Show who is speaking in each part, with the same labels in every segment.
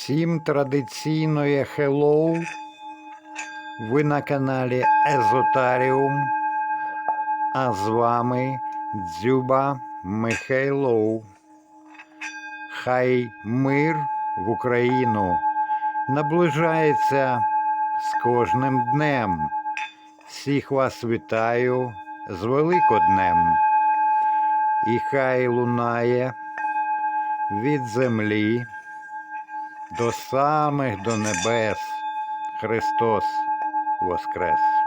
Speaker 1: Всім традиційної хеллоу. Ви на каналі Езотаріум. А з вами Дзюба Михайлов. Хай мир в Україну наближається з кожним днем. Всіх вас вітаю з Великоднем. І хай лунає від землі до самих до небес. Христос Воскрес!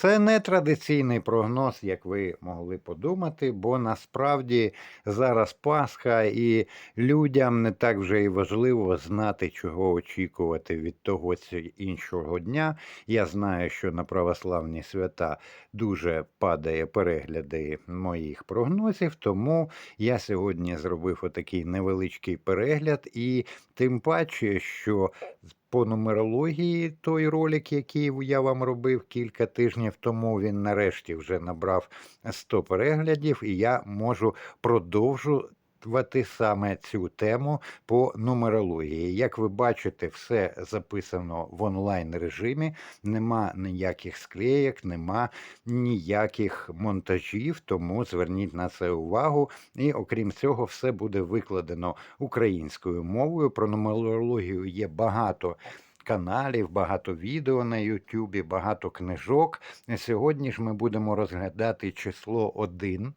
Speaker 1: Це не традиційний прогноз, як ви могли подумати, бо насправді зараз Пасха і людям не так вже і важливо знати, чого очікувати від того чи іншого дня. Я знаю, що на православні свята дуже падає перегляди моїх прогнозів, тому я сьогодні зробив отакий невеличкий перегляд, і тим паче, що по нумерології той ролик, який я вам робив кілька тижнів тому, він нарешті вже набрав 100 переглядів, і я можу продовжувати саме цю тему по нумерології. Як ви бачите, все записано в онлайн режимі, нема ніяких склеєк, нема ніяких монтажів, тому зверніть на це увагу. І окрім цього, все буде викладено українською мовою. Про нумерологію є багато. Каналів, багато відео на Ютубі, багато книжок. Сьогодні ж ми будемо розглядати число 1,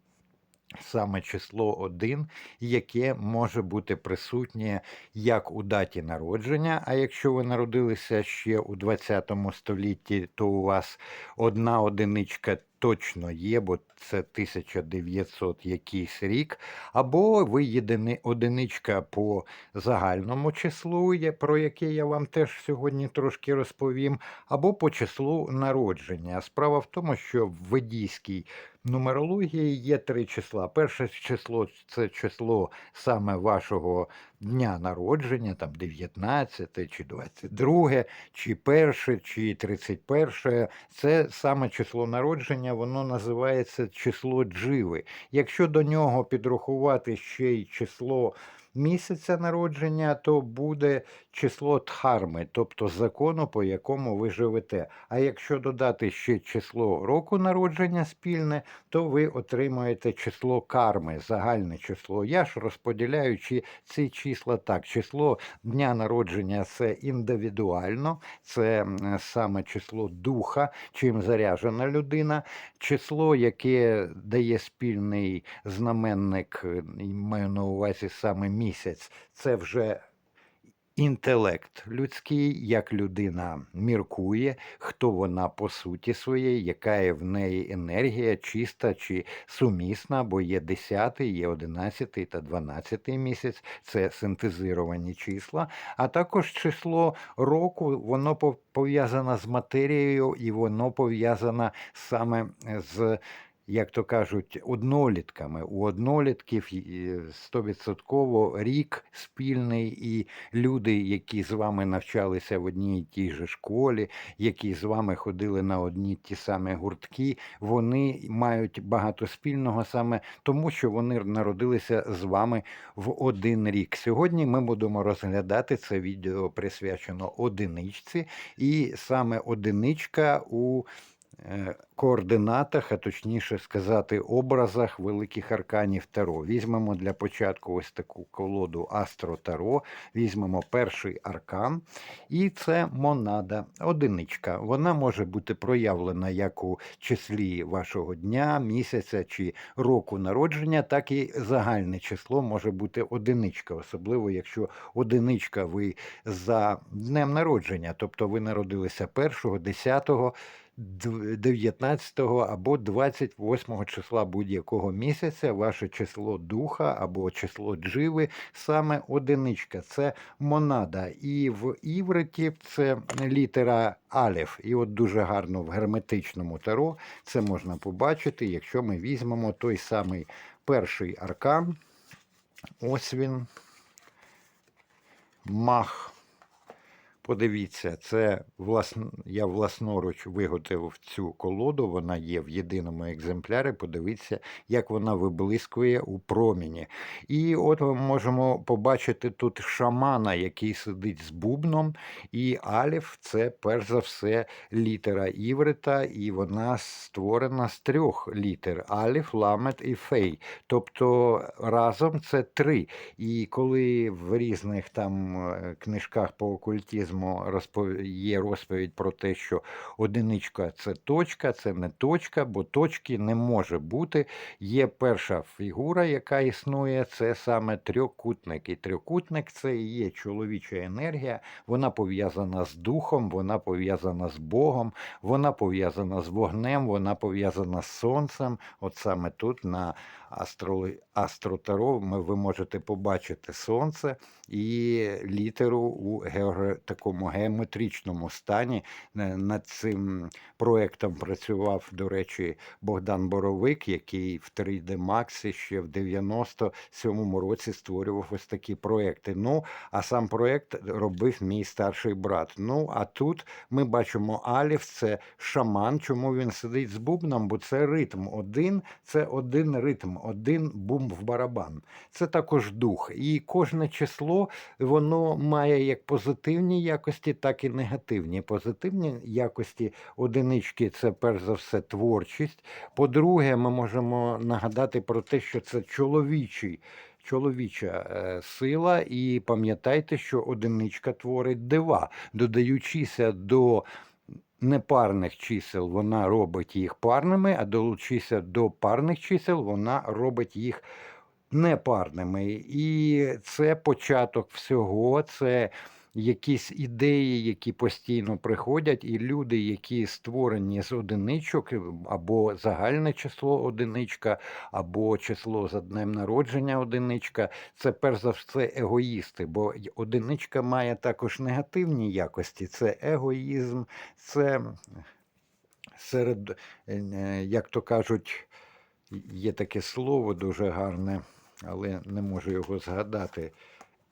Speaker 1: саме число 1, яке може бути присутнє як у даті народження. А якщо ви народилися ще у 20 столітті, то у вас одна одиничка точно є, бо це 1900 якийсь рік. Або ви єдини одиничка по загальному числу, про яке я вам теж сьогодні трошки розповім, або по числу народження. Справа в тому, що в ведійській нумерології є три числа. Перше число це число саме вашого дня народження, там 19 чи 22, чи 1, чи 31. Це саме число народження, воно називається число дживи. Якщо до нього підрахувати ще й число місяця народження, то буде число дхарми, тобто закону, по якому ви живете. А якщо додати ще число року народження спільне, то ви отримаєте число карми, загальне число. Я ж розподіляючи ці числа так. Число дня народження це індивідуально, це саме число духа, чим заряжена людина. Число, яке дає спільний знаменник, маю на увазі саме місяць, це вже інтелект людський, як людина міркує, хто вона по суті своєї, яка є в неї енергія, чиста чи сумісна, бо є 10, є 11 та 12 місяць, це синтезировані числа, а також число року, воно пов- пов'язано з матерією і воно пов'язано саме з. Як то кажуть, однолітками. У однолітків е, стовідсотково рік спільний, і люди, які з вами навчалися в одній і тій же школі, які з вами ходили на одні ті самі гуртки, вони мають багато спільного саме тому, що вони народилися з вами в один рік. Сьогодні ми будемо розглядати це відео присвячено одиничці, і саме одиничка у е, координатах, а точніше сказати, образах великих арканів Таро. Візьмемо для початку ось таку колоду Астро Таро, візьмемо перший аркан, і це монада, одиничка. Вона може бути проявлена як у числі вашого дня, місяця чи року народження, так і загальне число може бути одиничка, особливо якщо одиничка ви за днем народження, тобто ви народилися 1, 10, 19 або 28 числа будь-якого місяця ваше число духа або число дживи саме одиничка. Це монада. І в івриті це літера Алеф. І от дуже гарно в герметичному таро це можна побачити, якщо ми візьмемо той самий перший аркан. Ось він. Мах Подивіться, це власн... я власноруч виготовив цю колоду. Вона є в єдиному екземплярі. Подивіться, як вона виблискує у проміні. І от ми можемо побачити тут шамана, який сидить з бубном. І Аліф це перш за все літера Іврита, і вона створена з трьох літер: Аліф, Ламет і Фей. Тобто разом це три. І коли в різних там е, книжках по окультизму розпов... є розповідь про те, що одиничка це точка, це не точка, бо точки не може бути. Є перша фігура, яка існує, це саме трьохкутник. І трьохкутник це і є чоловіча енергія, вона пов'язана з духом, вона пов'язана з Богом, вона пов'язана з вогнем, вона пов'язана з сонцем. От саме тут на астро... Астротеро ми, ви можете побачити сонце і літеру у геогра... такому геометричному стані. Е, Над цим проєктом працював, до речі, Богдан Боровик, який в 3D Max ще в 97-му році створював ось такі проекти. Ну, а сам проєкт робив мій старший брат. Ну, а тут ми бачимо Аліф, це шаман. Чому він сидить з бубном? Бо це ритм. Один це один ритм, один бум в барабан. Це також дух. І кожне число воно має як позитивні якості, так і негативні. Позитивні якості одинички це перш за все творчість. По-друге, ми можемо нагадати про те, що це чоловічий. Чоловіча е, сила, і пам'ятайте, що одиничка творить дива, додаючися до непарних чисел, вона робить їх парними, а долучися до парних чисел, вона робить їх непарними. І це початок всього, це якісь ідеї, які постійно приходять, і люди, які створені з одиничок, або загальне число одиничка, або число за днем народження одиничка, це перш за все егоїсти, бо одиничка має також негативні якості. Це егоїзм, це серед, е, е, як то кажуть, є таке слово дуже гарне, але не можу його згадати.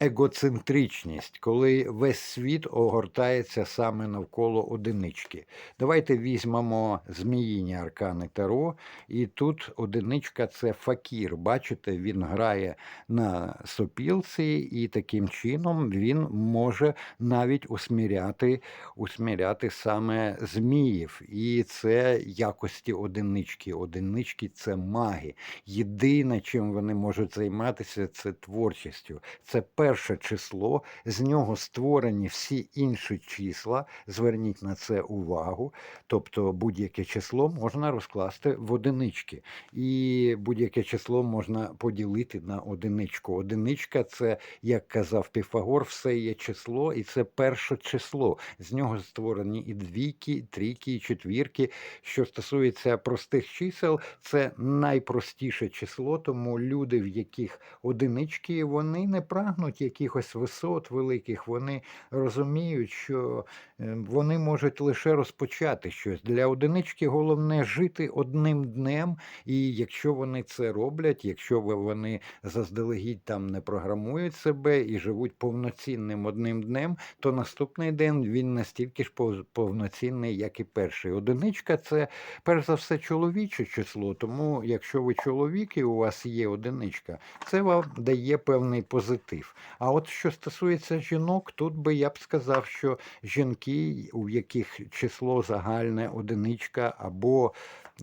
Speaker 1: Егоцентричність, коли весь світ огортається саме навколо одинички. Давайте візьмемо зміїні аркани Таро, і тут одиничка це факір. Бачите, він грає на сопілці, і таким чином він може навіть усміряти, усміряти саме зміїв. І це якості одинички. Одинички це маги. Єдине, чим вони можуть займатися, це творчістю. Це перше число, з нього створені всі інші числа. Зверніть на це увагу. Тобто будь-яке число можна розкласти в одинички. І будь-яке число можна поділити на одиничку. Одиничка це, як казав Піфагор, все є число, і це перше число. З нього створені і двійки, і трійки, і четвірки. Що стосується простих чисел, це найпростіше число, тому люди, в яких одинички, вони не прагнуть якихось висот великих, вони розуміють, що е, вони можуть лише розпочати щось. Для одинички головне жити одним днем, і якщо вони це роблять, якщо вони заздалегідь там не програмують себе і живуть повноцінним одним днем, то наступний день він настільки ж пов- повноцінний, як і перший. Одиничка це перш за все чоловіче число. Тому, якщо ви чоловік і у вас є одиничка, це вам дає певний позитив. А от що стосується жінок, тут би я б сказав, що жінки, у яких число загальне одиничка або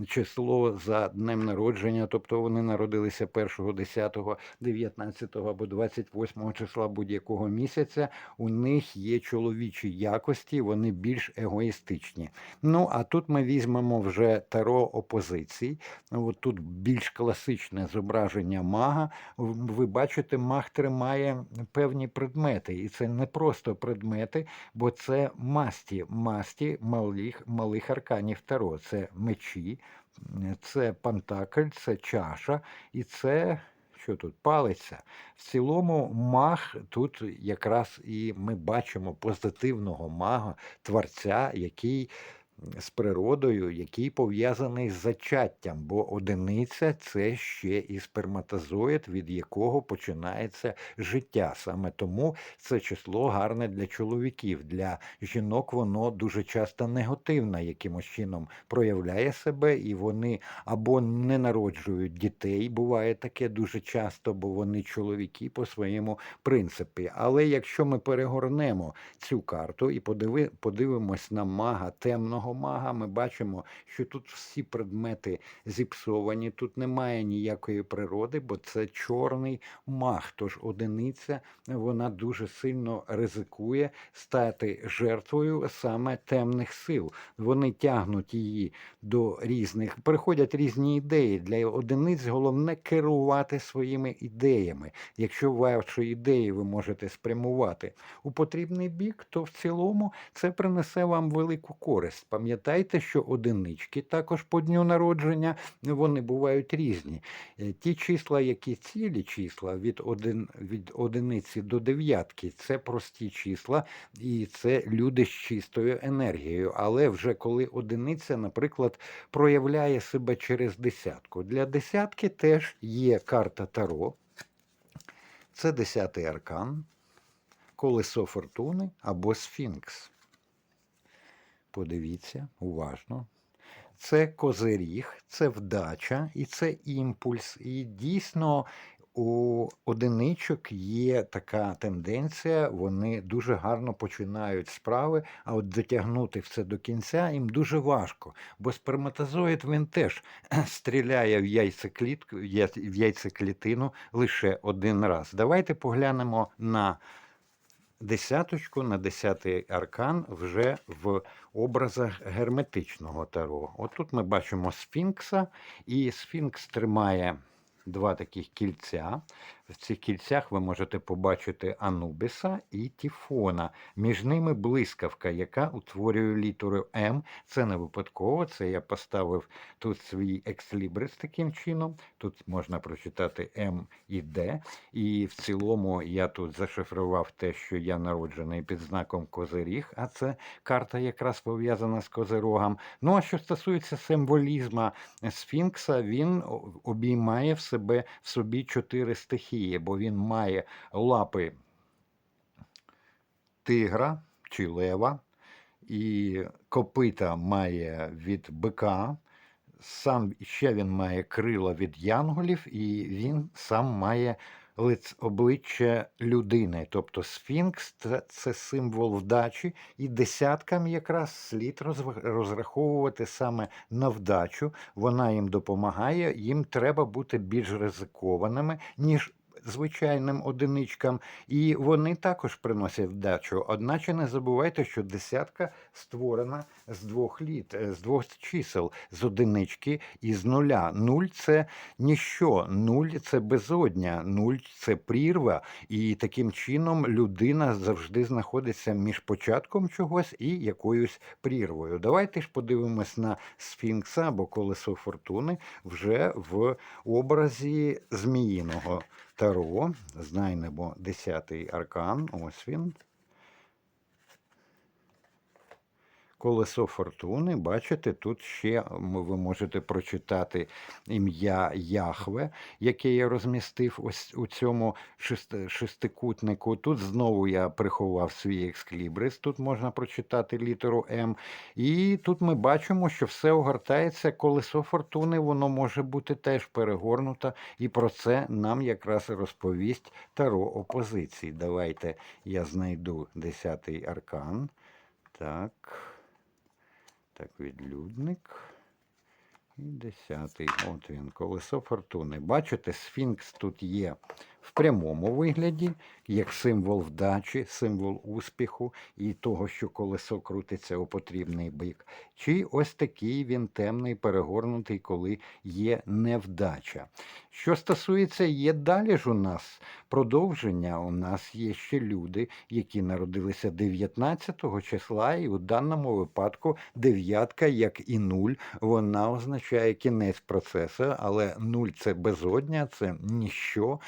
Speaker 1: число за днем народження, тобто вони народилися 1, 10, 19 або 28 числа будь-якого місяця, у них є чоловічі якості, вони більш егоїстичні. Ну, а тут ми візьмемо вже таро опозицій. От тут більш класичне зображення мага. Ви бачите, маг тримає певні предмети, і це не просто предмети, бо це масті, масті малих, малих арканів таро. Це мечі, це пантакль, це чаша, і це. Що тут палиця? В цілому маг тут якраз і ми бачимо позитивного мага, творця, який з природою, який пов'язаний з зачаттям, бо одиниця це ще і сперматозоїд, від якого починається життя. Саме тому це число гарне для чоловіків. Для жінок воно дуже часто негативно якимось чином проявляє себе, і вони або не народжують дітей. Буває таке дуже часто, бо вони чоловіки по своєму принципі. Але якщо ми перегорнемо цю карту і подиви, подивимось на мага, темного мага, ми бачимо, що тут всі предмети зіпсовані, тут немає ніякої природи, бо це чорний маг. Тож одиниця вона дуже сильно ризикує стати жертвою саме темних сил. Вони тягнуть її до різних, приходять різні ідеї. Для одиниць головне керувати своїми ідеями. Якщо ваші ідеї ви можете спрямувати у потрібний бік, то в цілому це принесе вам велику користь. Пам'ятайте, що одинички також по дню народження вони бувають різні. Е, Ті числа, які цілі числа від, один, від одиниці до дев'ятки, це прості числа, і це люди з чистою енергією. Але вже коли одиниця, наприклад, проявляє себе через десятку. Для десятки теж є карта Таро. Це десятий аркан, колесо фортуни або сфінкс. Подивіться уважно. Це козиріг, це вдача і це імпульс. І дійсно у одиничок є така тенденція, вони дуже гарно починають справи, а от дотягнути все до кінця їм дуже важко. Бо сперматозоїд він теж стріляє в яйцеклітку, в яйцеклітину лише один раз. Давайте поглянемо на десяточку, на десятий аркан вже в образах герметичного таро. Отут ми бачимо сфінкса, і сфінкс тримає два таких кільця. В цих кільцях ви можете побачити Анубіса і Тіфона. Між ними блискавка, яка утворює літеру М. Це не випадково. Це я поставив тут свій екслібрис таким чином. Тут можна прочитати М і Д. І в цілому я тут зашифрував те, що я народжений під знаком Козиріг, а це карта якраз пов'язана з Козирогом. Ну а що стосується символізму Сфінкса, він обіймає в себе в собі чотири стихії, бо він має лапи тигра чи лева, і копита має від бика. Сам ще він має крила від янголів, і він сам має лиць обличчя людини. Тобто сфінкс це символ вдачі, і десяткам якраз слід розраховувати саме на вдачу. Вона їм допомагає, їм треба бути більш ризикованими, ніж звичайним одиничкам, і вони також приносять вдачу. Одначе не забувайте, що десятка створена з двох літ, е, з двох чисел, з одинички і з нуля. Нуль це ніщо, нуль це безодня, нуль це прірва, і таким чином людина завжди знаходиться між початком чогось і якоюсь прірвою. Давайте ж подивимось на сфінкса або колесо фортуни вже в образі зміїного таро. Знайдемо десятий аркан. Ось він. Колесо фортуни, бачите, тут ще ви можете прочитати ім'я Яхве, яке я розмістив ось у цьому шестикутнику. Тут знову я приховав свій ексклібрис, тут можна прочитати літеру М. І тут ми бачимо, що все огортається. Колесо фортуни, воно може бути теж перегорнуто, і про це нам якраз розповість Таро опозиції. Давайте я знайду десятий аркан. Так. Так, відлюдник. І десятий. От він, колесо фортуни. Бачите, сфінкс тут є в прямому вигляді, як символ вдачі, символ успіху і того, що колесо крутиться у потрібний бік. Чи ось такий він темний, перегорнутий, коли є невдача. Що стосується, є далі ж у нас продовження. У нас є ще люди, які народилися 19 числа, і у даному випадку дев'ятка, як і нуль, вона означає кінець процесу, але нуль це безодня, це ніщо.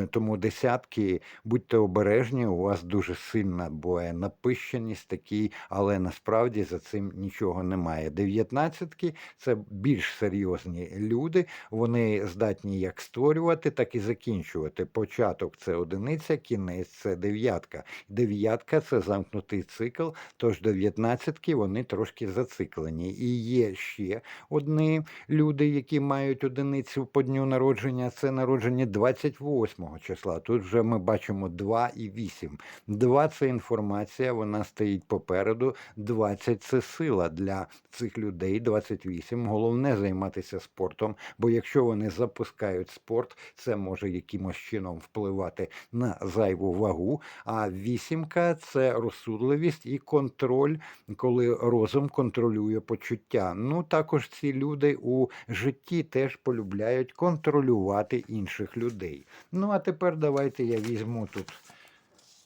Speaker 1: Е, Тому десятки, будьте обережні, у вас дуже сильна буває напищеність такий, але насправді за цим нічого немає. Дев'ятнадцятки це більш серйозні люди. Вони здатні як створювати, так і закінчувати. Початок це одиниця, кінець це дев'ятка. Дев'ятка це замкнутий цикл, тож дев'ятнадцятки вони трошки зациклені. І є ще одні люди, які мають одиницю по дню народження. Це народжені 28 числа. Тут вже ми бачимо 2 і 8. 2 – це інформація, вона стоїть попереду. 20 – це сила для цих людей. 28 – головне займатися спортом, бо якщо вони запускають спорт, це може якимось чином впливати на зайву вагу. А вісімка це розсудливість і контроль, коли розум контролює почуття. Ну також ці люди у житті теж полюбляють контролювати інших людей. Ну а тепер давайте я візьму тут.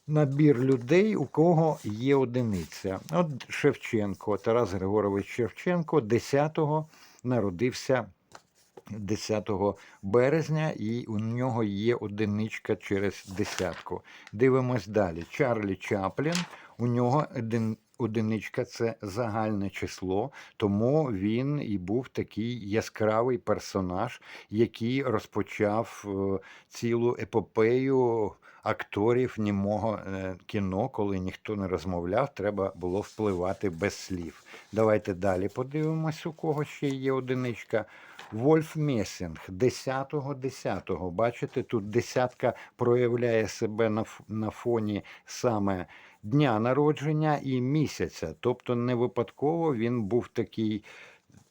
Speaker 1: Набір людей, у кого є одиниця. От Шевченко, Тарас Григорович Шевченко 10-го народився 10 березня, і у нього є одиничка через десятку. Дивимось далі. Чарлі Чаплін, у нього. Одиничка це загальне число, тому він і був такий яскравий персонаж, який розпочав е, цілу епопею акторів німого е, кіно, коли ніхто не розмовляв, треба було впливати без слів. Давайте далі подивимось, у кого ще є одиничка. Вольф Месінг 10-го 10-го. Бачите, тут десятка проявляє себе на фоні саме дня народження і місяця. Тобто не випадково він був такий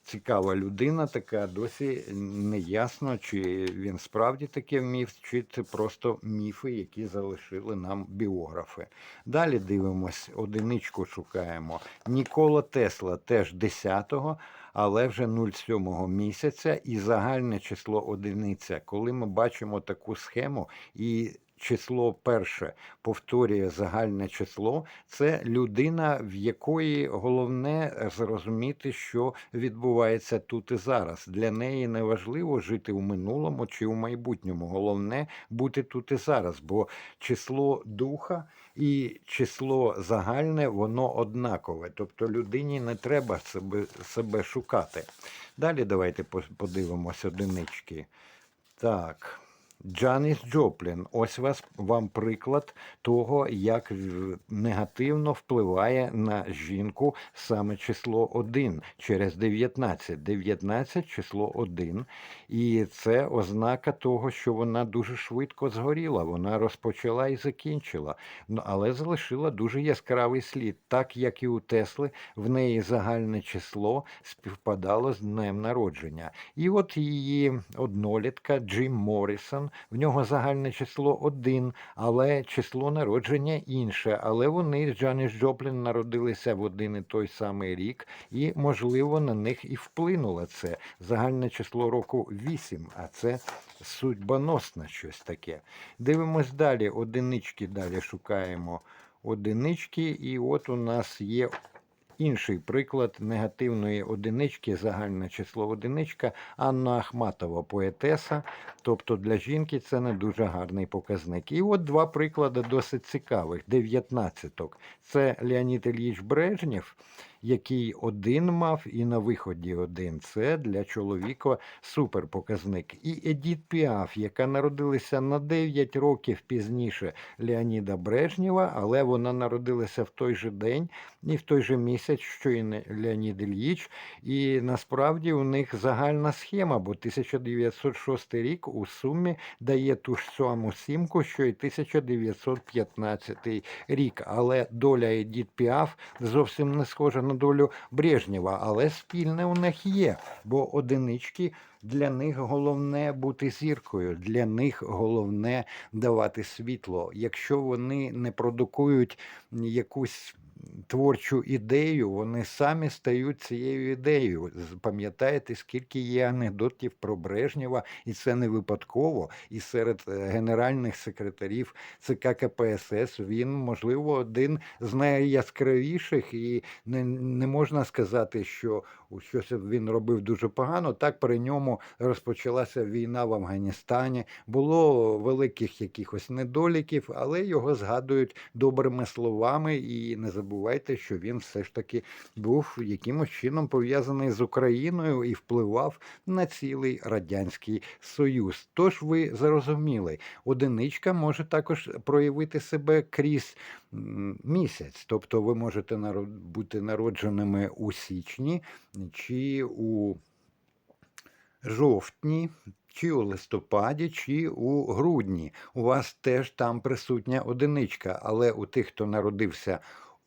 Speaker 1: цікава людина, така досі не ясно, чи він справді таке вмів, чи це просто міфи, які залишили нам біографи. Далі дивимось, одиничку шукаємо. Нікола Тесла теж 10-го, але вже 0,7 місяця і загальне число одиниця. Коли ми бачимо таку схему і число перше повторює загальне число, це людина, в якої головне зрозуміти, що відбувається тут і зараз. Для неї не важливо жити у минулому чи у майбутньому. Головне бути тут і зараз, бо число духа і число загальне воно однакове. Тобто людині не треба себе, себе шукати. Далі давайте подивимося одинички. Так. Джаніс Джоплін, ось вас вам приклад того, як негативно впливає на жінку саме число 1 через 19. 19 число 1. І це ознака того, що вона дуже швидко згоріла. Вона розпочала і закінчила, Ну, але залишила дуже яскравий слід, так як і у Тесли, в неї загальне число співпадало з днем народження. І от її однолітка Джим Моррісон, в нього загальне число один, але число народження інше. Але вони з Джаніс Джоплін народилися в один і той самий рік, і, можливо, на них і вплинуло це. Загальне число року 8, а це судьбоносне щось таке. Дивимось далі, одинички далі шукаємо одинички, і от у нас є Інший приклад негативної одинички, загальне число одиничка, Анна Ахматова, поетеса. Тобто для жінки це не дуже гарний показник. І от два приклади досить цікавих. Дев'ятнадцяток. Це Леонід Ільїч Брежнєв, який один мав і на виході один. Це для чоловіка супер показник. І Едіт Піаф, яка народилася на 9 років пізніше Леоніда Брежнєва, але вона народилася в той же день і в той же місяць, що і Леонід Ільїч. І насправді у них загальна схема, бо 1906 рік у сумі дає ту ж саму сімку, що і 1915 рік. Але доля Едіт Піаф зовсім не схожа на долю Брежнєва, але спільне у них є, бо одинички. Для них головне бути зіркою, для них головне давати світло. Якщо вони не продукують якусь творчу ідею, вони самі стають цією ідеєю. Пам'ятаєте, скільки є анекдотів про Брежнєва, і це не випадково. І серед е, генеральних секретарів ЦК КПСС він, можливо, один з найяскравіших, і не, не можна сказати, що щось він робив дуже погано. Так при ньому розпочалася війна в Афганістані. Було великих якихось недоліків, але його згадують добрими словами. І не забувайте, що він все ж таки був якимось чином пов'язаний з Україною і впливав на цілий радянський союз. Тож ви зрозуміли, одиничка може також проявити себе крізь місяць, тобто ви можете бути народженими у січні чи у жовтні, чи у листопаді, чи у грудні. У вас теж там присутня одиничка, але у тих, хто народився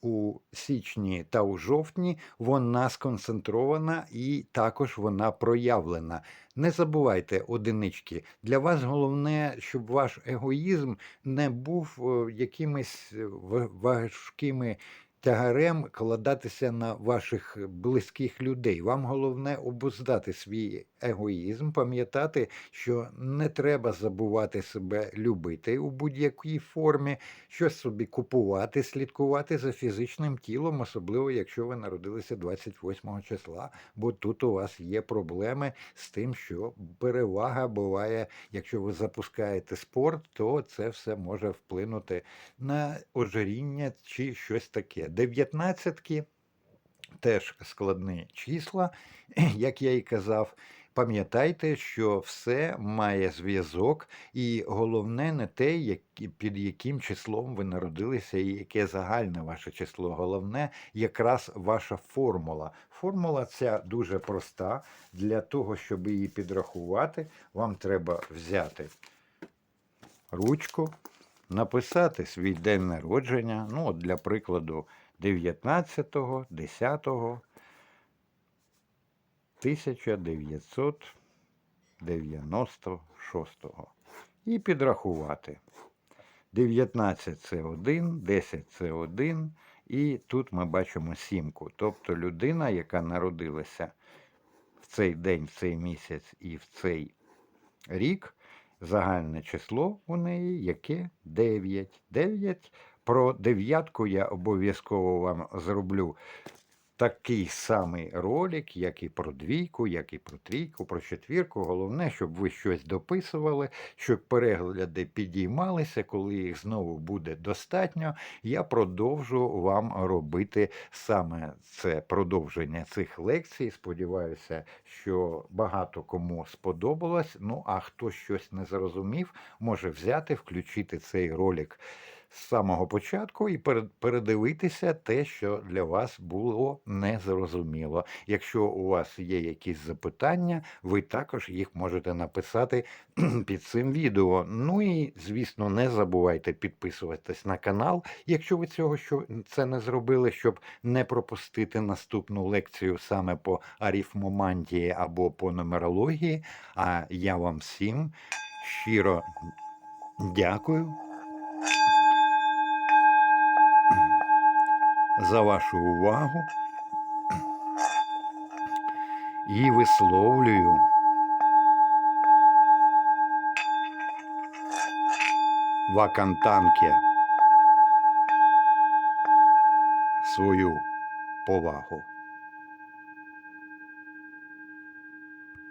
Speaker 1: у січні та у жовтні, вона сконцентрована і також вона проявлена. Не забувайте одинички. Для вас головне, щоб ваш егоїзм не був е, якимись е, важкими тягарем кладатися на ваших близьких людей. Вам головне обуздати свій егоїзм, пам'ятати, що не треба забувати себе любити у будь-якій формі, щось собі купувати, слідкувати за фізичним тілом, особливо якщо ви народилися 28 числа, бо тут у вас є проблеми з тим, що перевага буває, якщо ви запускаєте спорт, то це все може вплинути на ожиріння чи щось таке. Дев'ятнадцятки теж складні числа, як я і казав. Пам'ятайте, що все має зв'язок, і головне не те, під яким числом ви народилися, і яке загальне ваше число. Головне якраз ваша формула. Формула ця дуже проста. Для того, щоб її підрахувати, вам треба взяти ручку, написати свій день народження. Ну, от для прикладу, 19-го, 10-го, 1996-го. І підрахувати. 19 це 1, 10 це 1, і тут ми бачимо сімку. Тобто людина, яка народилася в цей день, в цей місяць і в цей рік, загальне число у неї яке 9. 9. Про дев'ятку я обов'язково вам зроблю такий самий ролик, як і про двійку, як і про трійку, про четвірку. Головне, щоб ви щось дописували, щоб перегляди підіймалися, коли їх знову буде достатньо. Я продовжу вам робити саме це продовження цих лекцій. Сподіваюся, що багато кому сподобалось. Ну а хто щось не зрозумів, може взяти, включити цей ролик з самого початку і передивитися те, що для вас було незрозуміло. Якщо у вас є якісь запитання, ви також їх можете написати під цим відео. Ну і звісно, не забувайте підписуватись на канал, якщо ви цього що це не зробили, щоб не пропустити наступну лекцію саме по арифмомантії або по нумерології. А я вам всім щиро дякую. За вашу увагу і висловлюю вакантанке свою повагу.